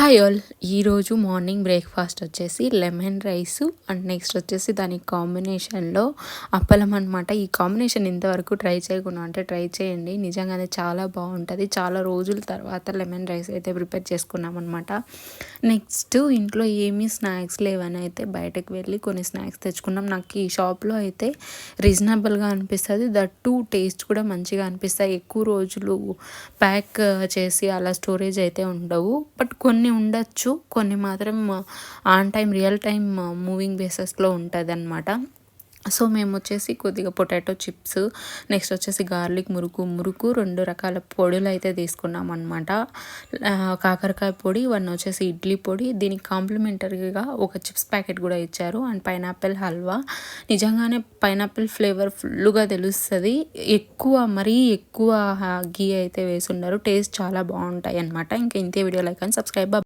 Hi all. ఈరోజు morning breakfast వచ్చేసి lemon rice and next వచ్చేసి దాని కాంబినేషన్లో అప్పలం అనమాట ఈ కాంబినేషన్ ఇంతవరకు ట్రై చేయకుండా అంటే ట్రై చేయండి. నిజంగానే చాలా బాగుంటుంది. చాలా రోజుల తర్వాత లెమన్ రైస్ అయితే ప్రిపేర్ చేసుకున్నాం అనమాట నెక్స్ట్ ఇంట్లో ఏమీ స్నాక్స్ లేవని అయితే బయటకు వెళ్ళి కొన్ని స్నాక్స్ తెచ్చుకున్నాం. నాకు ఈ షాప్లో అయితే రీజనబుల్గా అనిపిస్తుంది. దట్ టూ టేస్ట్ కూడా మంచిగా అనిపిస్తాయి. ఎక్కువ రోజులు ప్యాక్ చేసి అలా స్టోరేజ్ అయితే ఉండవు. బట్ కొన్ని ఉండొచ్చు. కొన్ని మాత్రం on time real time moving బేసెస్లో ఉంటుంది అనమాట సో మేము వచ్చేసి కొద్దిగా పొటాటో చిప్స్ నెక్స్ట్ వచ్చేసి గార్లిక్ మురుకు. మురుకు రెండు రకాల పొడులు అయితే తీసుకున్నాం అనమాట కాకరకాయ పొడి వన్ వచ్చేసి ఇడ్లీ పొడి. దీనికి కాంప్లిమెంటరీగా ఒక చిప్స్ ప్యాకెట్ కూడా ఇచ్చారు. And pineapple halwa. నిజంగానే పైనాపిల్ ఫ్లేవర్ ఫుల్గా తెలుస్తుంది. ఎక్కువ మరీ ఎక్కువ గీ అయితే వేసున్నారు టేస్ట్ చాలా బాగుంటాయి అనమాట ఇంకా ఇంతే వీడియో లైక్ అండ్ సబ్స్క్రైబ్.